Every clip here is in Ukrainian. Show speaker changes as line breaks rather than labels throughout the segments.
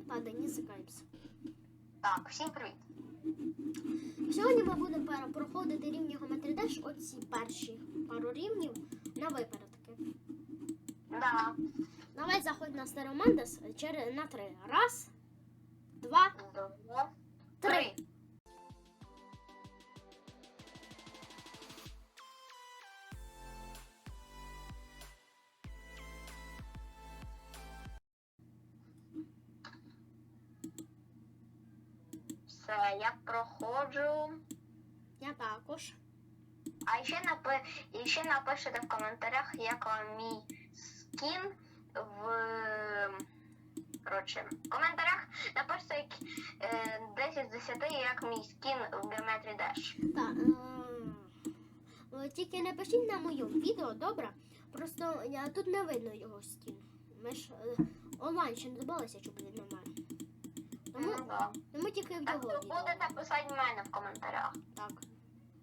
Максим та Деніс Геймс.
Так, всім привіт.
Сьогодні ми будемо проходити рівні Geometry Dash, оці перші пару рівнів на випередки.
Да.
Давай заходь на Стереомандес через на три. Раз, два,
Два,
три.
Все, я проходжу.
Я також.
А ще напи... і ще напишете в коментарях, як вам мій скін в. Коротше, в коментарях напишіть як, е, 10 з 10, як мій скін в Geometry Dash.
Так. е, Тільки не пишіть на моєму відео, добре? Просто я тут не видно його стін. Ми ж е, онлайн ще не добилися, що буде нормально. Тому,
Ну, да.
тому тільки в
Так
його відео.
будете писати в мене в коментарях.
Так.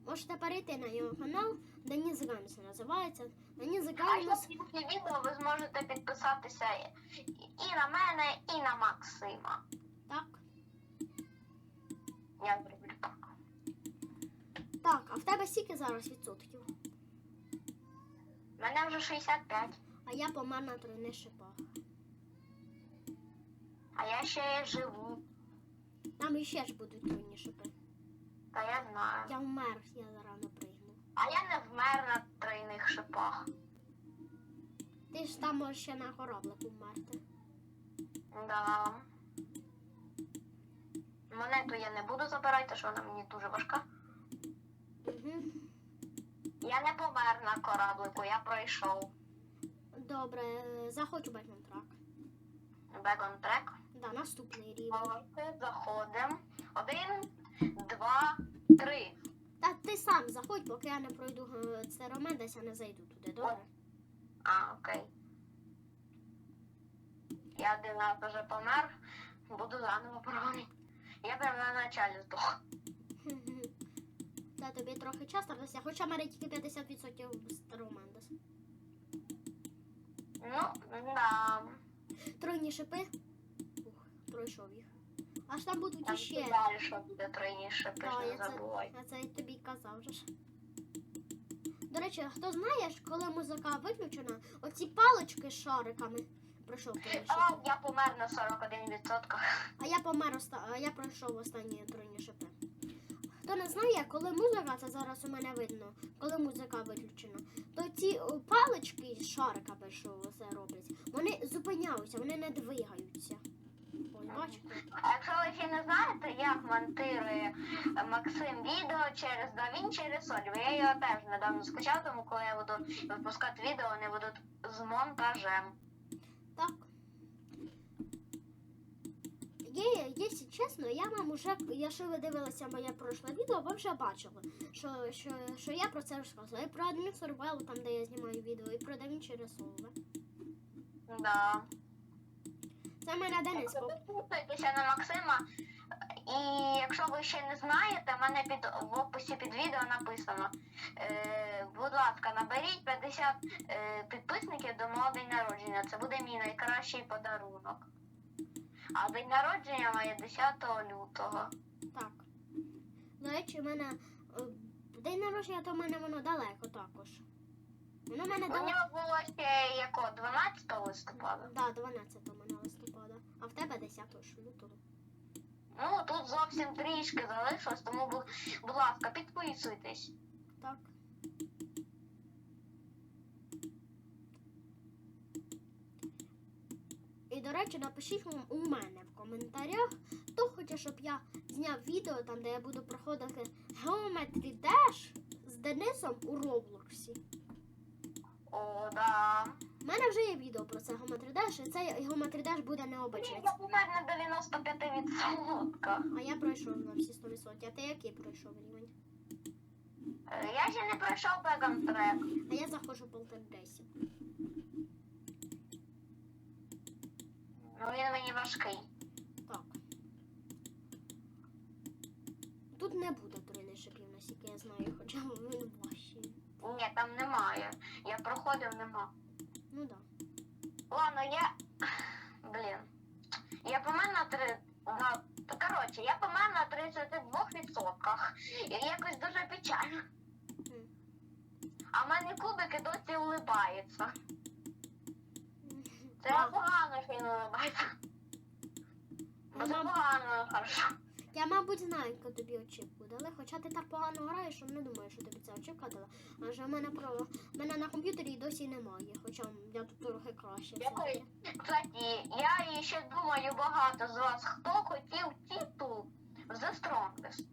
Можете перейти на його канал, Деніс Гамс називається. Деніс
А ще
Гамс.
в кінці відео ви зможете підписатися і- і на мене, і на Максима.
Так.
Я зроблю так.
Так, а в тебе скільки зараз відсотків?
У мене вже 65,
А я помер на тройних шипах.
А я ще живу.
Там іще ж будуть тройні шипи.
Та я знаю.
Я вмер, я зарано пригнув.
А я не вмер на тройних шипах.
Ти ж там можеш ще на кораблику вмерти.
Да. Монету я не буду забирати, що вона мені дуже важка.
Угу.
Я не помер на кораблику, я пройшов.
Добре, заходь у Бетмен Трак.
Бекон трек.
Да, наступний рівень.
Давайте заходимо. Один, два, три.
Та ти сам заходь, поки я не пройду е, це ромен, десь я не зайду туди, добре?
А, окей. Я один раз вже помер. Буду заново пробувати. Я прям на началі здох.
Та тобі трохи час тратився, хоча мене тільки 50% старомандас.
Ну, да.
Тройні шипи. Пройшов їх. Аж там будуть
Там
іще.
далі, що буде тройніше,
Та,
не
я це- Я це тобі казав вже ж. До речі, хто знає, коли музика виключена, оці палички з шариками пройшов тройні
А, я помер на 41%.
А я помер оста... а я пройшов тройні шипи. Хто не знає, коли музика, це зараз у мене видно, коли музика виключена, то ці о, палички з шариками, що це роблять, вони зупиняються, вони не двигаються. Бачите?
А якщо ви ще не знаєте, як монтує Максим відео через DaVinci Resolve, я його теж недавно скачав, тому коли я буду випускати відео, вони будуть з монтажем.
Так. Є, якщо чесно, я вам уже, якщо ви дивилися моє прошле відео, ви вже бачили, що, що, що я про це розказувала. І про Admix Survival, там де я знімаю відео, і про DaVinci Resolve.
Да.
Це в мене Денис.
Підписуйтеся на Максима. І якщо ви ще не знаєте, в мене під в описі під відео написано. Е, будь ласка, наберіть 50 е, підписників до мого день народження. Це буде мій найкращий подарунок. А день народження моє 10 лютого.
Так. До речі, в мене е, день народження, то в мене воно далеко також. Воно в мене
У
далеко.
нього було ще яко 12 листопада.
Да, 12 в мене листопада, а в тебе 10 ж лютого.
Ну тут зовсім трішки залишилось, тому будь, ласка, підписуйтесь.
Так. І, до речі, напишіть вам у мене в коментарях, хто хоче, щоб я зняв відео там, де я буду проходити Geometry Dash з Денисом у Роблоксі.
О, да.
У мене вже є відео про це Geometry і цей Dash буде необичний.
Я помер на 95%.
А я пройшов на всі 100%. А ти який пройшов рівень?
Е, Я ще не пройшов трек.
А я заходжу в полтергейсі.
Ну він мені важкий.
Так. Тут не буде тройних шипів, наскільки я знаю, хоча він важчий.
Ні, там немає. Я проходив, нема.
Ну да.
Ладно, ну я. Блін. Я помер на три. На... Коротше, я помер на 32%. І якось дуже печально. А в мене кубики досі улибаються. Це
я
погано, що він улибається. Це погано, хорошо.
Я, мабуть, знаю, як тобі очі дали, хоча ти так погано граєш, що не думаю, що тобі ця очівка дала. Адже в мене про мене на комп'ютері і досі немає, хоча я тут трохи краще. Знаю.
Кстати, я ще думаю багато з вас, хто хотів титул The Strongest.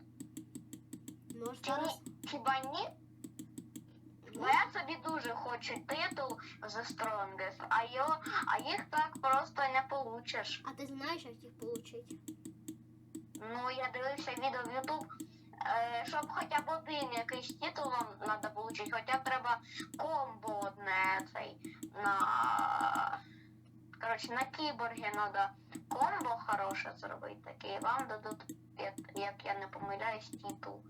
Чи
зараз.
ні? Хіба ні? Бо я собі дуже хочу титул The Strongest, а, його, а їх так просто не получиш.
А ти знаєш, як їх отримати?
Ну, я дивився відео в YouTube, щоб хоча б один якийсь титул вам треба отримати, хоча треба комбо одне цей на. Коротше, на кіборгі треба комбо хороше зробити таке, і вам дадуть, як, як я не помиляюсь, титул.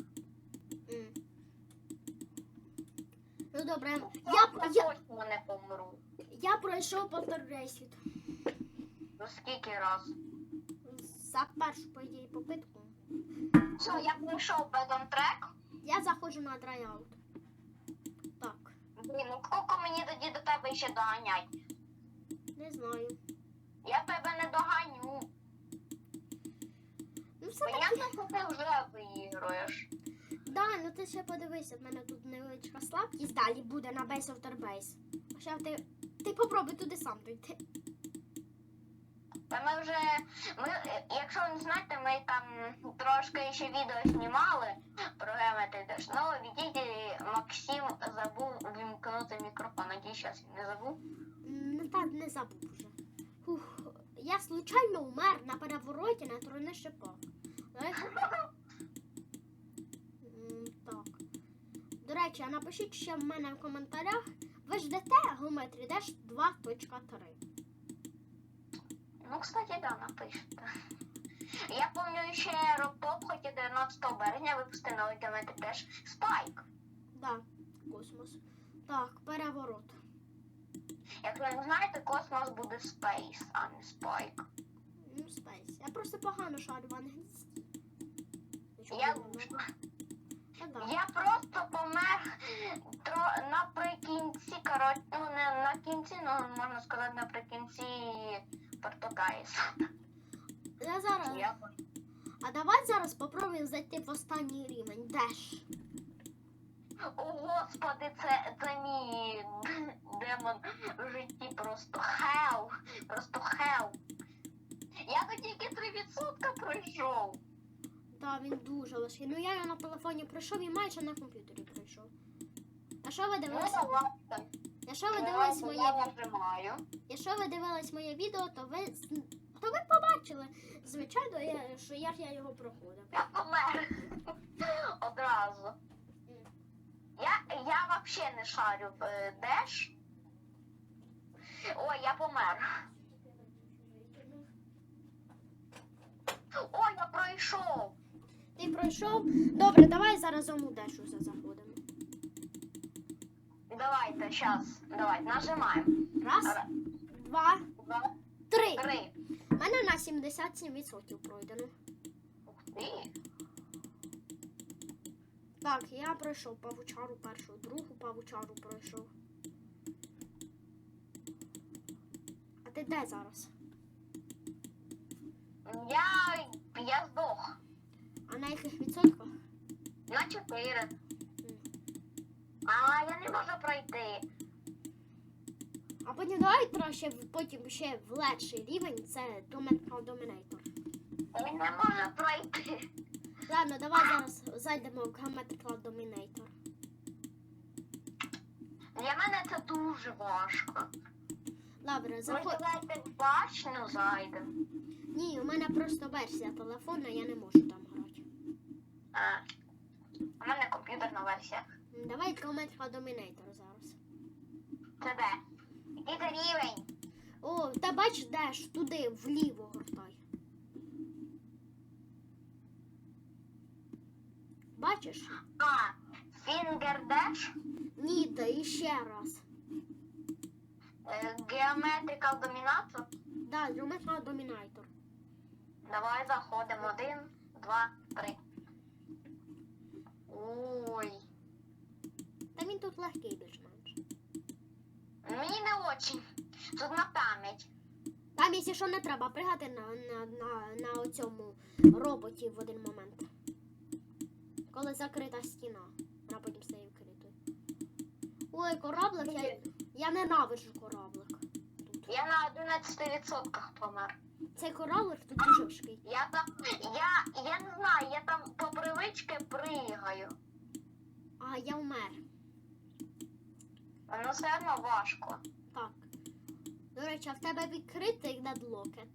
М. Ну добре,
Я,
я, я,
точно не помру.
я пройшов повторюю світ.
Ну скільки раз?
За першу, по ідеї, попитку.
Все, я пройшов Бедон трек.
Я заходжу на драйаут. Так,
Блін, ну скільки мені тоді до тебе ще доганять?
не знаю.
Я тебе не доганю.
Ну все.
Понятно, що ти вже виіграєш.
Да, ну ти ще подивися, в мене тут невеличка слабкість, далі буде на of Their Base. Хоча ти, ти попробуй туди сам дойти.
Та ми вже, ми, якщо ви не знаєте, ми там трошки ще відео знімали про Геометридеш. Ну, відійді, Максим забув вімкнути мікрофон. Надіюсь, зараз він не забув.
Не так не забув вже. Фух, я случайно умер на перевороті на. Знаєш? М, Так. До речі, а напишіть ще в мене в коментарях. Ви ждете Geometry Dash 2.3.
Ну, кстати, да, напишете. Я пам'ятаю, ще Робтоп хотів 19 березня випустити новий Геометридеш Спайк.
Да, космос. Так, переворот.
Як ви не знаєте, космос буде Space, а не Спайк.
Ну, спейс. Я просто погано шарю в англійській.
Я. Я просто помер тро, наприкінці, коротше, ну не на кінці, ну можна сказати наприкінці Португаїс.
Я зараз.
Я
А давай зараз попробуємо зайти в останній рівень. Деш.
О, господи, це, це мій демон в житті просто хел. Просто хел. Я тут тільки 3% пройшов.
Так, він дуже важкий. Ну я його на телефоні пройшов і майже на комп'ютері пройшов. А що ви
Ну,
дивились?
давайте.
Якщо ви дивились моє
нажимаю.
Якщо ви дивились моє відео, то ви то ви побачили. Звичайно, я, що як я його проходив.
Я помер. Одразу. Я, я взагалі не шарю в е, Деш. Ой, я помер. Ой, я пройшов.
Ти пройшов? Добре, давай зараз у Дешу заходимо.
Давайте, зараз. Давайте, нажимаємо.
Раз,
Ра-
два,
Два,
три.
три.
У мене на 77% пройдено.
Ух ти.
Так, я пройшов павучару першу, другу павучару пройшов. А ти де зараз?
Я, я здох.
А на яких відсотках?
На чотири. А, я не можу пройти.
А потім давай краще потім ще в легший рівень це Dominator.
Я не можу пройти.
Ладно, давай зараз зайдемо в Geometry Cloud Dominator.
Для мене це дуже важко.
Добре,
Ми
заходь.
давайте в башню зайдемо.
Ні, у мене просто версія телефона, я не можу там грати.
А, у мене комп'ютерна версія.
Давай Cloud Dominator зараз.
Це де? Який це рівень?
О, та бач, де ж туди, вліво гортай. Бачиш?
А, Finger Dash,
Ні, та іще раз.
Geometrical Dominator.
Да, Cloud Dominator.
Давай заходимо. Один, два, три. Ой.
Він тут легкий більш-менш.
Мені не очень. Тут на пам'ять.
Там, якщо що, не треба пригати на, на, на, на цьому роботі в один момент. Коли закрита стіна. Вона потім стає відкритою. Ой, кораблик, я, я ненавиджу кораблик. Тут.
Я на 11% помер.
Цей кораблик тут дуже важкий.
Я там. Я, я не знаю, я там по привички пригаю.
А я вмер.
Воно все одно важко.
Так. До речі, а в тебе відкритий дедлокет.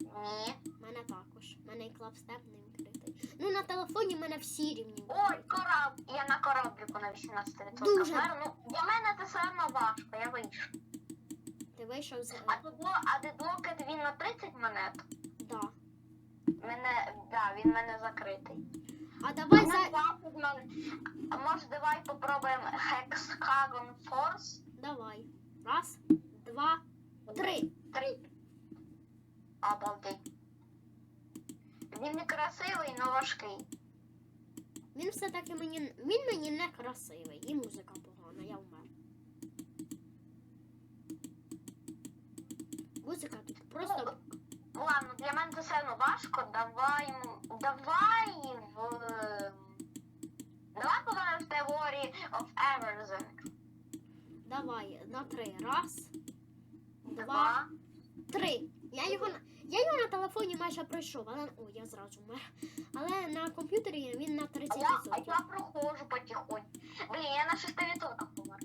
Ні.
У мене також. У мене і клапстеп не відкритий. Ну на телефоні в мене всі рівні.
Ой, кораб. Я на кораблику на 18%
Дуже.
Ну, для мене це все одно важко, я вийшов.
Ти вийшов з.
А дедло, а дедлокет він на 30 монет.
Да.
Мене, да, він в мене закритий.
А давай
Ну,
за.
А може давай попробуємо Hexagon Force?
Давай. Раз, два, три.
Три. Обалдеть. Він не красивий, але важкий.
Він все-таки мені. Він мені не красивий. І музика погана, я вмер. Музика тут просто.
Ну, ладно, для мене це все одно важко. Давай. Давай в. Давай пограємо в теорії of everything.
Давай на три. Раз, два,
Два.
три. Я його. Я його на телефоні майже пройшов, але. О, я зразу вмер. Але на комп'ютері він на
А я, а я проходжу потихоньку. Блін, я на 6% помер.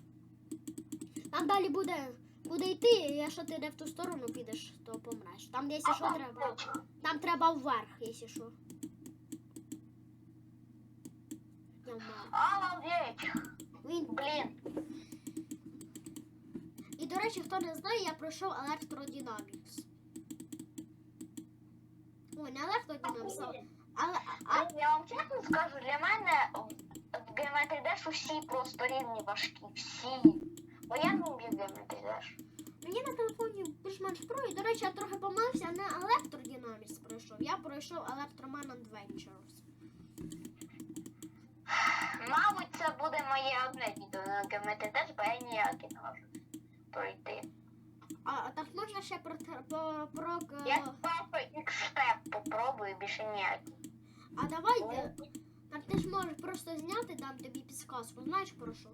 Там далі буде. Буде йти, якщо ти не в ту сторону підеш, то помреш. Там, якщо що, треба. Там треба вверх, якщо що. Я вмер.
Обалдеть.
Він
Блін.
І до речі, хто не знає, я пройшов Electrodynamics. Ой, не Electrodynamics, а- але а,
Блін, я вам чесно скажу, для мене в Geometry Dash усі просто рівні важкі. Всі. Бо я не вмію
я трохи помилився, не Electrodynamics пройшов. Я пройшов Electroman Adventures.
Мабуть, це буде моє одне відео на Dash, бо я ніяке не можу пройти.
А, а так можна ще про про, про,
Я папа X-Step попробую, більше ніякий.
А давай ти, так ти ж можеш просто зняти, дам тобі підсказку. Знаєш про що?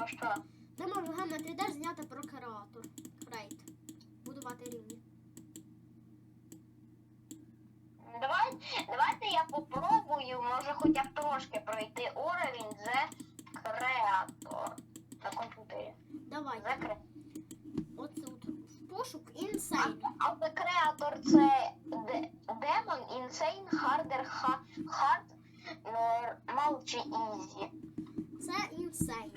Ну що?
Ти можеш в Geometry Dash зняти про креатор. Крейт. Будувати рівні.
Давай, давайте я попробую, може хоча б трошки пройти уровень The Creator на комп'ютері.
Давай. От тут. В пошук Insane.
А The Creator це демон, Insane, Harder, Ha- Hard, Normal чи Easy.
Це Insane.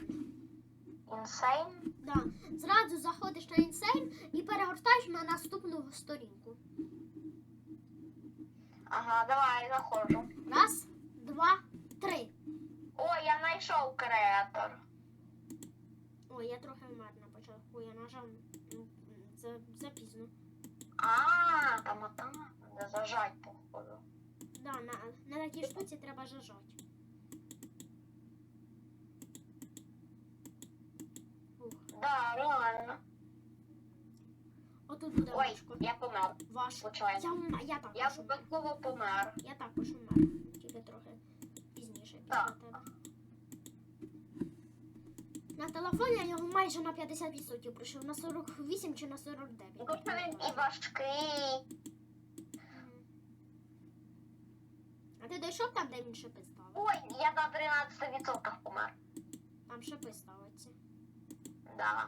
Insane?
Да. Зразу заходиш на Insane і перегортаєш на наступну сторінку.
Ага, давай, заходжу.
Раз, два, три.
О, я знайшов Creator.
Ой, я трохи вмер на початку. Я нажав запізно.
А, там а там треба зажать, походу.
Да, на, на такій штуці треба зажати.
Да, реально.
Отут буде
Ой,
важко.
я помер,
Ваш. Я, вм- я також.
Я
умер.
випадково помер.
Я також умер. Тільки трохи пізніше після
Так.
тебе. На телефоні я його майже на 50% пройшов. На 48 чи на 49.
Ну, він і важкий.
Мгм. А ти дійшов там, де він шипи ставить?
Ой, я на 13% помер.
Там шипи ставиться.
Да.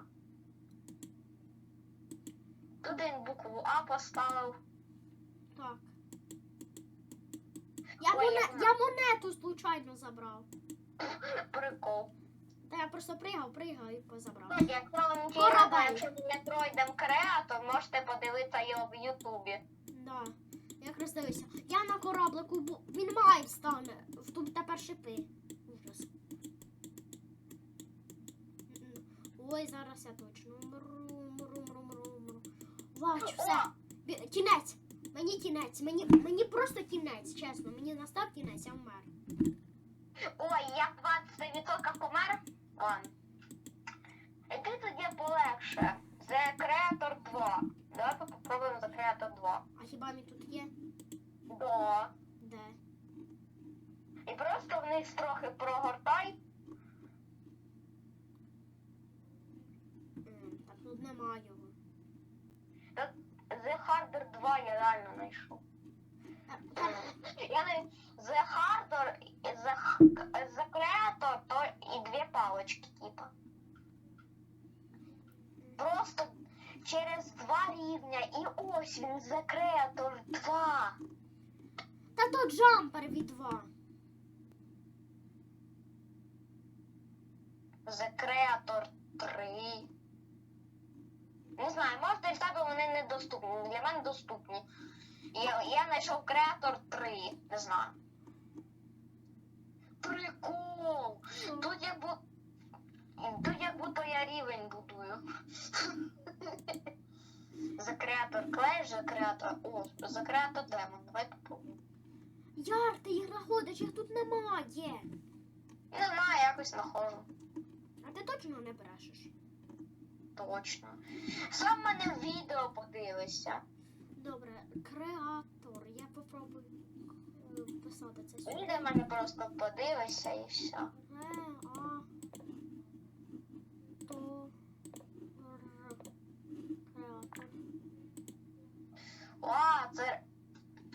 Тут він букву А поставив.
Так. Я,
Ой,
моне...
я
монету случайно забрав.
Прикол.
Та я просто пригав, пригав і позабрав.
Так, якщо
Корабель.
знаєте, якщо ви не пройдемо креатор, можете подивитися його в Ютубі.
Да. Якраз дивися. Я на кораблику бу... Він має встане. В тут тепер шипи. Ужас. М-м. Ой, зараз я точно. Мру, мру, мру, мру, мру. Бачу, все. Кінець. Мені кінець. Мені, мені просто кінець, чесно. Мені настав кінець, я вмер.
Ой, я 20% помер. Ладно. Який тоді полегше? The Creator 2. Давай попробуємо The Creator 2.
А хіба він тут є?
Да.
Де?
І просто вниз трохи прогортай.
М, Так тут нема його.
The Harder 2 я реально знайшов. Я не The Harder, The, the Creator, то і дві палочки, типа. Просто через два рівня і ось він The Creator 2.
Та то джампер від 2.
The Creator 3. Не знаю, може для тебе вони недоступні. Для мене доступні. Я, я знайшов Creator 3. Не знаю. Прикол! Тут як бу... Тут як будто я рівень будую. За креатор клей, за креатор. О, за креатор демон. Давай попробуємо.
Яр, ти їх знаходиш, їх тут немає.
Не знаю, якось знаходжу.
А ти точно не брешеш?
Точно. Сам мене в відео подивишся.
Добре, креатор. Я попробую е, писати це сюди.
Відео мене просто подивишся і все.
Креатор. Креатор.
О, це.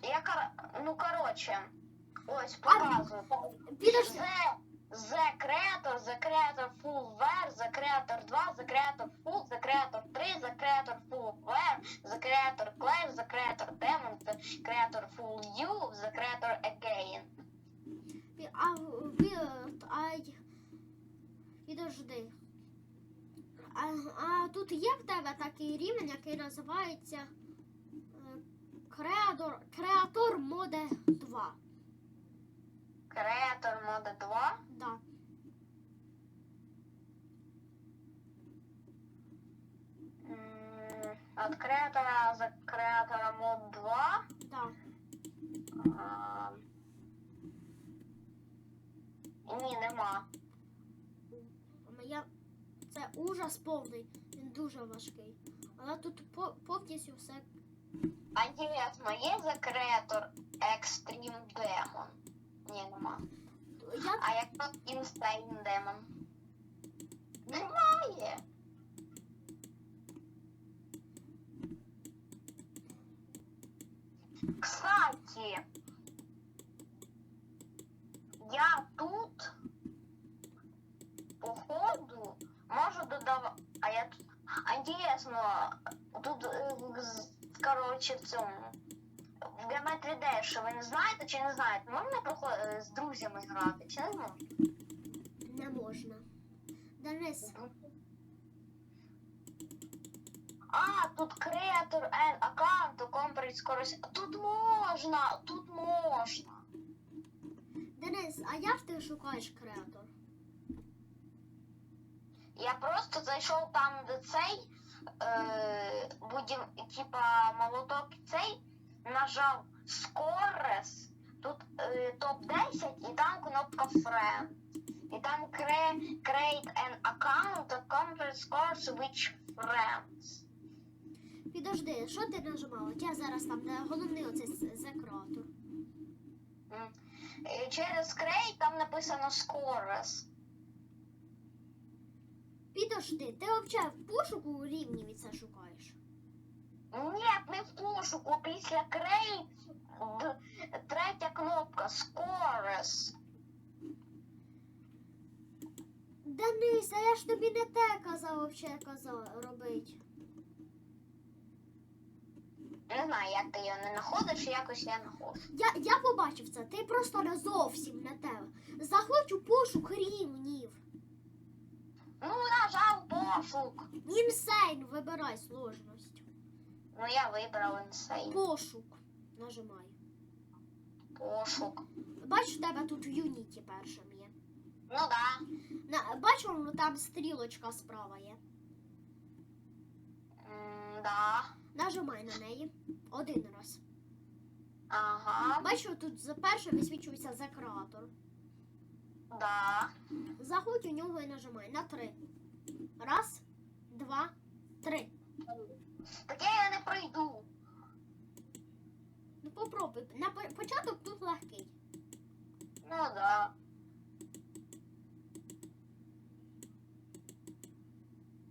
Я кор... Ну коротше. Ось показую.
Підожди.
The, the Creator, The Creator Full Wear, The Creator 2, The Creator Full, The Creator 3, The Creator Full Wear, The Creator Clash, The Creator Demon, The Creator Full You, The Creator Again.
А, в- пі- а, підожди. А, а тут є в тебе такий рівень, який називається е, Креатор, Креатор Моде 2.
Creator Mode 2.
Да.
От Creator, The Creator Mode 2.
Да.
А... Ні, нема.
Я... Це ужас повний, він дуже важкий. Але тут по- повністю все.
А інтересно, є Extreme Demon? Ні, нема.
Я...
А як тут Insane Demon? Немає. Кстати, я тут походу можу додавати. А я тут. А інтересно, тут е, коротше в цьому. В Geometry Dash, ви не знаєте чи не знаєте? Можна проход- е, з друзями грати, чи не можна?
Денис,
А, тут креатор and аккаунт, комплект скорость. Тут можна, тут можна.
Денис, а як ти шукаєш креатор?
Я просто зайшов там, де цей е, будів, типа молоток цей, нажав Scores, тут е, топ-10 і там кнопка Friend. І там create an account, complete scores which friends.
Підожди, що ти нажимала? Я зараз там, де головний оцей з- за креатор.
М. Е, Через create там написано scores.
Підожди, ти взагалі в пошуку рівнів і це шукаєш?
Ні, не в пошуку, після create третя кнопка scores.
Денис, а я ж тобі не те казав, взагалі казав робити.
Не знаю, як ти його не знаходиш, якось я знаходжу.
Я, я побачив це, ти просто не зовсім не те. Заходь у пошук рівнів.
Ну, нажав пошук.
Інсейн, вибирай сложність.
Ну, я вибрав інсейн.
Пошук. Нажимай.
Пошук.
Бачиш, у тебе тут в Юніті першим є.
Ну да.
На, бачу, ну, там стрілочка справа є.
М, да.
Нажимай на неї один раз.
Ага.
Бачу, тут за перше висвічується за креатор.
Да.
Заходь у нього і нажимай на три. Раз, два, три.
Так я не пройду.
Ну попробуй. На початок тут легкий.
Ну да.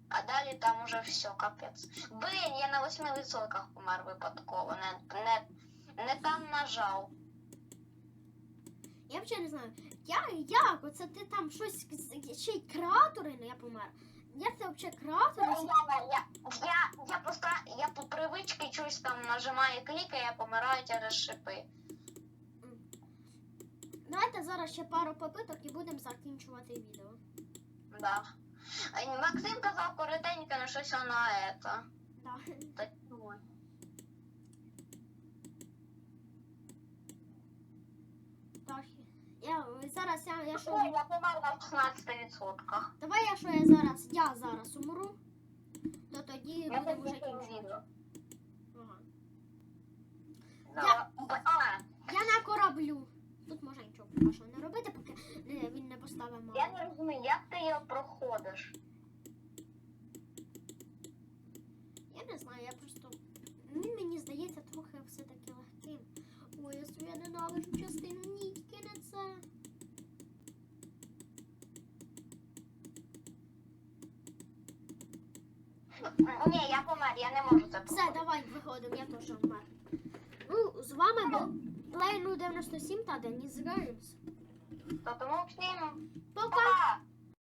А далі там уже все, капець. Блін, я на 8% помер випадково. Не, не, не там нажав.
Я взагалі не знаю. Я, як? Оце ти там щось ще й кратери, ну я помер. Як це взагалі кратер?
Я, я, я, я просто я по привичці щось там нажимаю клікаю, я помираю через шипи.
Давайте зараз ще пару попиток і будемо закінчувати відео.
Да. Максим казав коротенько, на щось воно это.
Да.
Так, ну.
Так. Я зараз я, я що.
Ой, я помер на 16%.
Давай я що я зараз. Я зараз умру. То тоді
Я
будемо вже кінчити. Ага.
Да. А,
Я на кораблю. Тут можна нічого поки що не робити, поки не- він не поставив мало.
я не розумію, як ти його проходиш?
Я не знаю, я просто. Він мені здається трохи все-таки легким. Ой, я ненавиджу частину. Ні, тільки не це.
Ні, я помер, я не можу це
Все, давай виходимо, я теж вмер. Ну, з вами був Плейну 97 та Деніс Геймс.
То тому всім
Пока!
пока!